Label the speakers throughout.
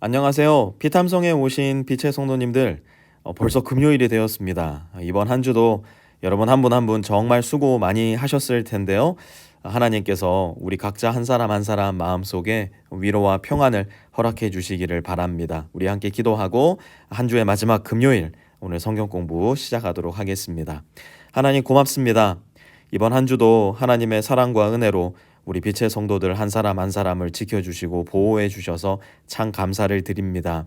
Speaker 1: 안녕하세요. 피탐성에 오신 빛의 성도님들, 어, 벌써 금요일이 되었습니다. 이번 한 주도 여러분 한 분 한 분 정말 수고 많이 하셨을 텐데요. 하나님께서 우리 각자 한 사람 한 사람 마음속에 위로와 평안을 허락해 주시기를 바랍니다. 우리 함께 기도하고 한 주의 마지막 금요일 오늘 성경 공부 시작하도록 하겠습니다. 하나님 고맙습니다. 이번 한 주도 하나님의 사랑과 은혜로 우리 빛의 성도들 한 사람 한 사람을 지켜주시고 보호해 주셔서 참 감사를 드립니다.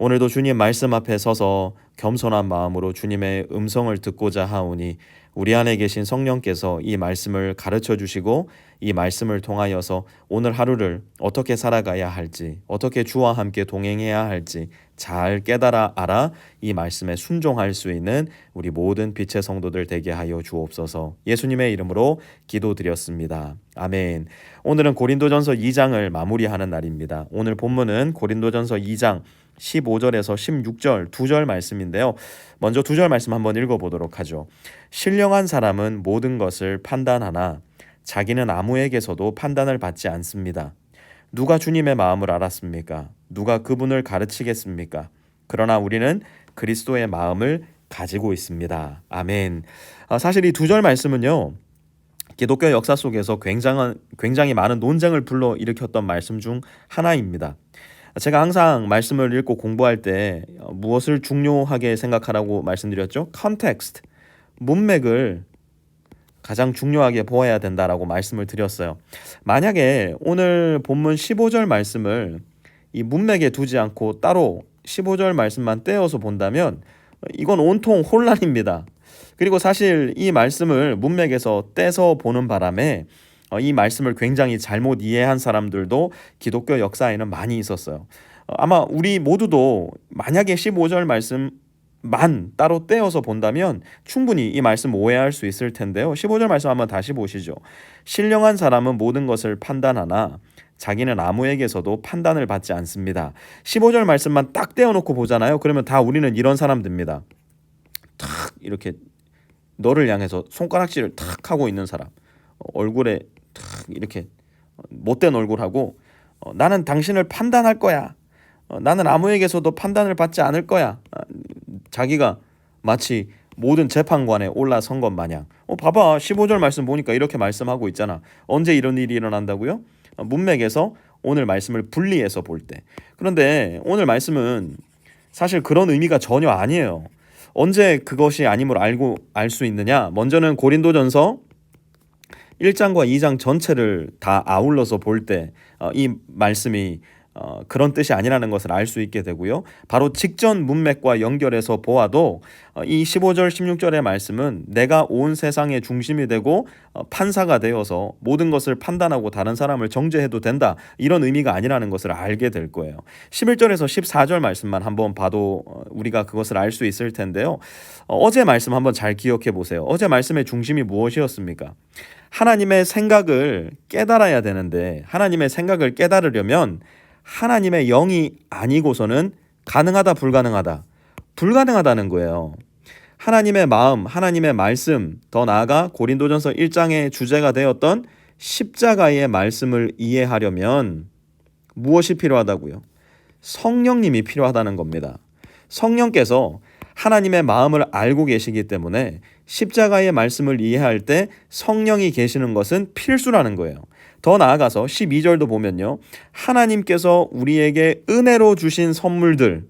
Speaker 1: 오늘도 주님 말씀 앞에 서서 겸손한 마음으로 주님의 음성을 듣고자 하오니 우리 안에 계신 성령께서 이 말씀을 가르쳐 주시고 이 말씀을 통하여서 오늘 하루를 어떻게 살아가야 할지, 어떻게 주와 함께 동행해야 할지 잘 깨달아 알아 이 말씀에 순종할 수 있는 우리 모든 빛의 성도들 되게 하여 주옵소서. 예수님의 이름으로 기도드렸습니다. 아멘. 오늘은 고린도전서 2장을 마무리하는 날입니다. 오늘 본문은 고린도전서 2장 15절에서 16절 두 절 말씀인데요. 먼저 두 절 말씀 한번 읽어보도록 하죠. 신령한 사람은 모든 것을 판단하나 자기는 아무에게서도 판단을 받지 않습니다. 누가 주님의 마음을 알았습니까? 누가 그분을 가르치겠습니까? 그러나 우리는 그리스도의 마음을 가지고 있습니다. 아멘. 아, 사실 이 두 절 말씀은요. 기독교 역사 속에서 굉장한 굉장히 많은 논쟁을 불러 일으켰던 말씀 중 하나입니다. 제가 항상 말씀을 읽고 공부할 때 어, 무엇을 중요하게 생각하라고 말씀드렸죠? 컨텍스트, 문맥을 가장 중요하게 보아야 된다라고 말씀을 드렸어요. 만약에 오늘 본문 15절 말씀을 이 문맥에 두지 않고 따로 15절 말씀만 떼어서 본다면 이건 온통 혼란입니다. 그리고 사실 이 말씀을 문맥에서 떼서 보는 바람에 어, 이 말씀을 굉장히 잘못 이해한 사람들도 기독교 역사에는 많이 있었어요. 어, 아마 우리 모두도 만약에 15절 말씀 만 따로 떼어서 본다면 충분히 이 말씀 오해할 수 있을 텐데요. 15절 말씀 한번 다시 보시죠. 신령한 사람은 모든 것을 판단하나 자기는 아무에게서도 판단을 받지 않습니다. 15절 말씀만 딱 떼어놓고 보잖아요. 그러면 다 우리는 이런 사람 됩니다. 탁 이렇게 너를 향해서 손가락질을 탁 하고 있는 사람. 어, 얼굴에 탁 이렇게 못된 얼굴하고 어, 나는 당신을 판단할 거야. 어, 나는 아무에게서도 판단을 받지 않을 거야. 아, 자기가 마치 모든 재판관에 올라선 것 마냥. 어, 봐봐. 15절 말씀 보니까 이렇게 말씀하고 있잖아. 언제 이런 일이 일어난다고요? 어, 문맥에서 오늘 말씀을 분리해서 볼 때. 그런데 오늘 말씀은 사실 그런 의미가 전혀 아니에요. 언제 그것이 아님을 알고 알 수 있느냐? 먼저는 고린도전서 1장과 2장 전체를 다 아울러서 볼 때 이 말씀이 어, 그런 뜻이 아니라는 것을 알 수 있게 되고요. 바로 직전 문맥과 연결해서 보아도 어, 이 15절 16절의 말씀은 내가 온 세상의 중심이 되고 어, 판사가 되어서 모든 것을 판단하고 다른 사람을 정죄해도 된다. 이런 의미가 아니라는 것을 알게 될 거예요. 11절에서 14절 말씀만 한번 봐도 어, 우리가 그것을 알 수 있을 텐데요. 어, 어제 말씀 한번 잘 기억해 보세요. 어제 말씀의 중심이 무엇이었습니까? 하나님의 생각을 깨달아야 되는데 하나님의 생각을 깨달으려면 하나님의 영이 아니고서는 가능하다 불가능하다 불가능하다는 거예요. 하나님의 마음, 하나님의 말씀, 더 나아가 고린도전서 1장의 주제가 되었던 십자가의 말씀을 이해하려면 무엇이 필요하다고요? 성령님이 필요하다는 겁니다. 성령께서 하나님의 마음을 알고 계시기 때문에 십자가의 말씀을 이해할 때 성령이 계시는 것은 필수라는 거예요. 더 나아가서 12절도 보면요. 하나님께서 우리에게 은혜로 주신 선물들,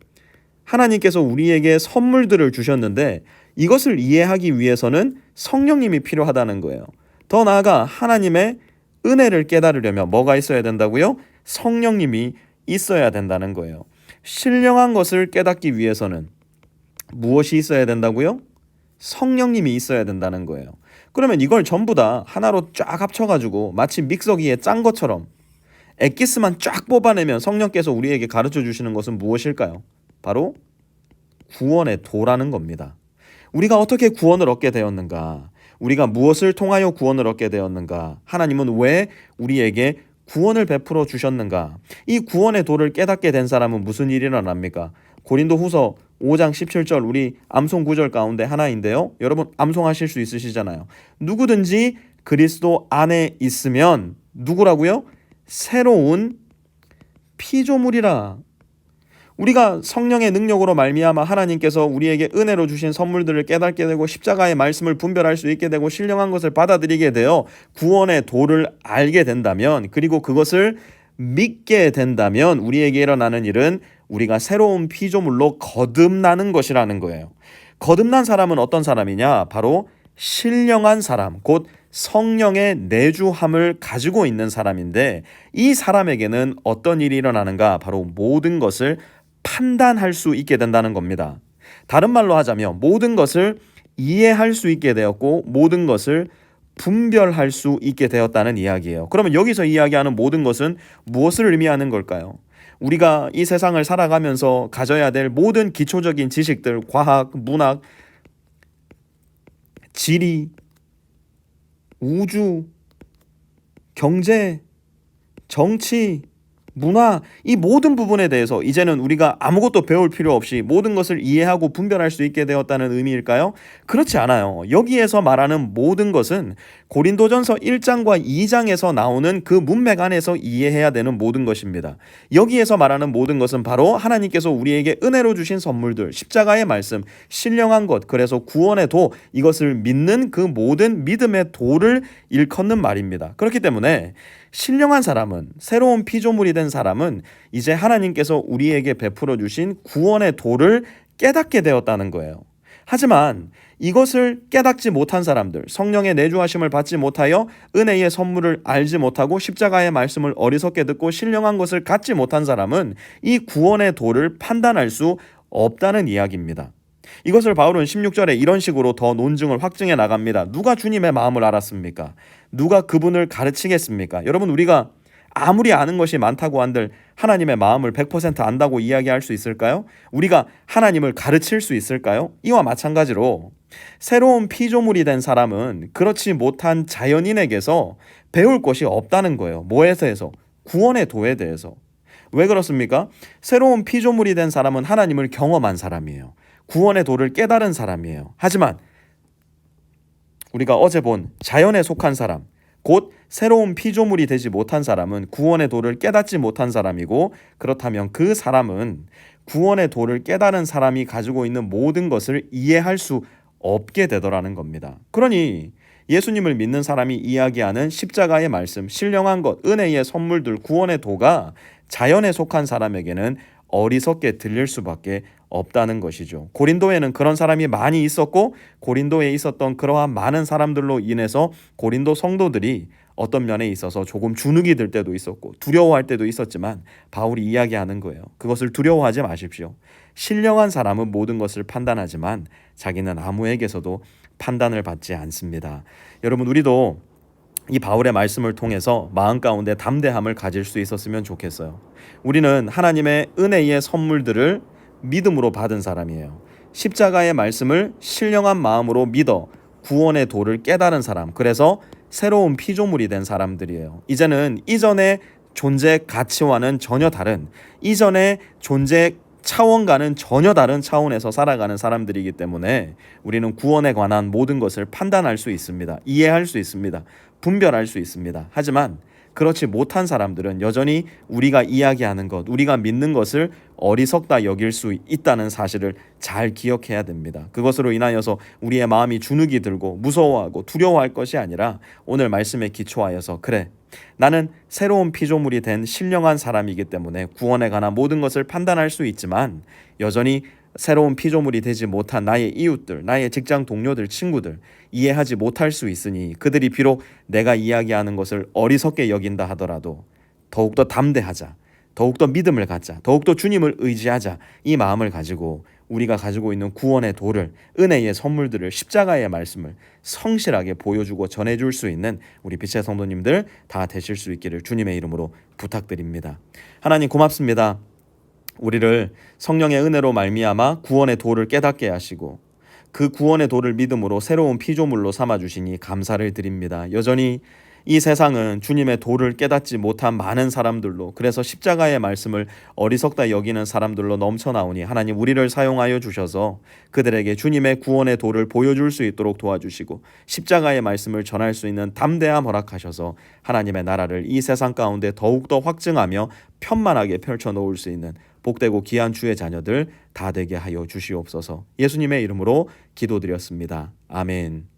Speaker 1: 하나님께서 우리에게 선물들을 주셨는데 이것을 이해하기 위해서는 성령님이 필요하다는 거예요. 더 나아가 하나님의 은혜를 깨달으려면 뭐가 있어야 된다고요? 성령님이 있어야 된다는 거예요. 신령한 것을 깨닫기 위해서는 무엇이 있어야 된다고요? 성령님이 있어야 된다는 거예요. 그러면 이걸 전부 다 하나로 쫙 합쳐가지고 마치 믹서기에 짠 것처럼 엑기스만 쫙 뽑아내면 성령께서 우리에게 가르쳐 주시는 것은 무엇일까요? 바로 구원의 도라는 겁니다. 우리가 어떻게 구원을 얻게 되었는가? 우리가 무엇을 통하여 구원을 얻게 되었는가? 하나님은 왜 우리에게 구원을 베풀어 주셨는가? 이 구원의 도를 깨닫게 된 사람은 무슨 일이 일어납니까? 고린도 후서 5장 17절 우리 암송 구절 가운데 하나인데요. 여러분 암송하실 수 있으시잖아요. 누구든지 그리스도 안에 있으면 누구라고요? 새로운 피조물이라. 우리가 성령의 능력으로 말미암아 하나님께서 우리에게 은혜로 주신 선물들을 깨닫게 되고 십자가의 말씀을 분별할 수 있게 되고 신령한 것을 받아들이게 되어 구원의 도를 알게 된다면 그리고 그것을 믿게 된다면 우리에게 일어나는 일은 우리가 새로운 피조물로 거듭나는 것이라는 거예요. 거듭난 사람은 어떤 사람이냐? 바로 신령한 사람, 곧 성령의 내주함을 가지고 있는 사람인데 이 사람에게는 어떤 일이 일어나는가? 바로 모든 것을 판단할 수 있게 된다는 겁니다. 다른 말로 하자면 모든 것을 이해할 수 있게 되었고 모든 것을 분별할 수 있게 되었다는 이야기예요. 그러면 여기서 이야기하는 모든 것은 무엇을 의미하는 걸까요? 우리가 이 세상을 살아가면서 가져야 될 모든 기초적인 지식들, 과학, 문학, 지리, 우주, 경제, 정치, 문화 이 모든 부분에 대해서 이제는 우리가 아무것도 배울 필요 없이 모든 것을 이해하고 분별할 수 있게 되었다는 의미일까요? 그렇지 않아요. 여기에서 말하는 모든 것은 고린도전서 1장과 2장에서 나오는 그 문맥 안에서 이해해야 되는 모든 것입니다. 여기에서 말하는 모든 것은 바로 하나님께서 우리에게 은혜로 주신 선물들, 십자가의 말씀, 신령한 것, 그래서 구원의 도 이것을 믿는 그 모든 믿음의 도를 일컫는 말입니다. 그렇기 때문에 신령한 사람은 새로운 피조물이 된 사람은 이제 하나님께서 우리에게 베풀어 주신 구원의 도를 깨닫게 되었다는 거예요. 하지만 이것을 깨닫지 못한 사람들, 성령의 내주하심을 받지 못하여 은혜의 선물을 알지 못하고 십자가의 말씀을 어리석게 듣고 신령한 것을 갖지 못한 사람은 이 구원의 도를 판단할 수 없다는 이야기입니다. 이것을 바울은 16절에 이런 식으로 더 논증을 확증해 나갑니다. 누가 주님의 마음을 알았습니까? 누가 그분을 가르치겠습니까? 여러분 우리가 아무리 아는 것이 많다고 한들 하나님의 마음을 100% 안다고 이야기할 수 있을까요? 우리가 하나님을 가르칠 수 있을까요? 이와 마찬가지로 새로운 피조물이 된 사람은 그렇지 못한 자연인에게서 배울 것이 없다는 거예요. 뭐에서 해서? 구원의 도에 대해서. 왜 그렇습니까? 새로운 피조물이 된 사람은 하나님을 경험한 사람이에요. 구원의 도를 깨달은 사람이에요. 하지만 우리가 어제 본 자연에 속한 사람, 곧 새로운 피조물이 되지 못한 사람은 구원의 도를 깨닫지 못한 사람이고 그렇다면 그 사람은 구원의 도를 깨달은 사람이 가지고 있는 모든 것을 이해할 수 없게 되더라는 겁니다. 그러니 예수님을 믿는 사람이 이야기하는 십자가의 말씀, 신령한 것, 은혜의 선물들, 구원의 도가 자연에 속한 사람에게는 어리석게 들릴 수밖에 없다는 것이죠. 고린도에는 그런 사람이 많이 있었고 고린도에 있었던 그러한 많은 사람들로 인해서 고린도 성도들이 어떤 면에 있어서 조금 주눅이 들 때도 있었고 두려워할 때도 있었지만 바울이 이야기하는 거예요. 그것을 두려워하지 마십시오. 신령한 사람은 모든 것을 판단하지만 자기는 아무에게서도 판단을 받지 않습니다. 여러분 우리도 이 바울의 말씀을 통해서 마음 가운데 담대함을 가질 수 있었으면 좋겠어요. 우리는 하나님의 은혜의 선물들을 믿음으로 받은 사람이에요. 십자가의 말씀을 신령한 마음으로 믿어 구원의 도를 깨달은 사람. 그래서 새로운 피조물이 된 사람들이에요. 이제는 이전의 존재 가치와는 전혀 다른 이전의 존재 차원과는 전혀 다른 차원에서 살아가는 사람들이기 때문에 우리는 구원에 관한 모든 것을 판단할 수 있습니다. 이해할 수 있습니다. 분별할 수 있습니다. 하지만 그렇지 못한 사람들은 여전히 우리가 이야기하는 것, 우리가 믿는 것을 어리석다 여길 수 있다는 사실을 잘 기억해야 됩니다. 그것으로 인하여서 우리의 마음이 주눅이 들고 무서워하고 두려워할 것이 아니라 오늘 말씀에 기초하여서 그래. 나는 새로운 피조물이 된 신령한 사람이기 때문에 구원에 관한 모든 것을 판단할 수 있지만 여전히 새로운 피조물이 되지 못한 나의 이웃들, 나의 직장 동료들, 친구들 이해하지 못할 수 있으니 그들이 비록 내가 이야기하는 것을 어리석게 여긴다 하더라도 더욱더 담대하자. 더욱더 믿음을 갖자. 더욱더 주님을 의지하자. 이 마음을 가지고 우리가 가지고 있는 구원의 도를 은혜의 선물들을 십자가의 말씀을 성실하게 보여주고 전해줄 수 있는 우리 빛의 성도님들 다 되실 수 있기를 주님의 이름으로 부탁드립니다. 하나님 고맙습니다. 우리를 성령의 은혜로 말미암아 구원의 도를 깨닫게 하시고 그 구원의 도를 믿음으로 새로운 피조물로 삼아 주시니 감사를 드립니다. 여전히 이 세상은 주님의 도를 깨닫지 못한 많은 사람들로 그래서 십자가의 말씀을 어리석다 여기는 사람들로 넘쳐나오니 하나님 우리를 사용하여 주셔서 그들에게 주님의 구원의 도를 보여줄 수 있도록 도와주시고 십자가의 말씀을 전할 수 있는 담대함 허락하셔서 하나님의 나라를 이 세상 가운데 더욱더 확증하며 편만하게 펼쳐 놓을 수 있는 복되고 귀한 주의 자녀들 다 되게 하여 주시옵소서 예수님의 이름으로 기도드렸습니다. 아멘.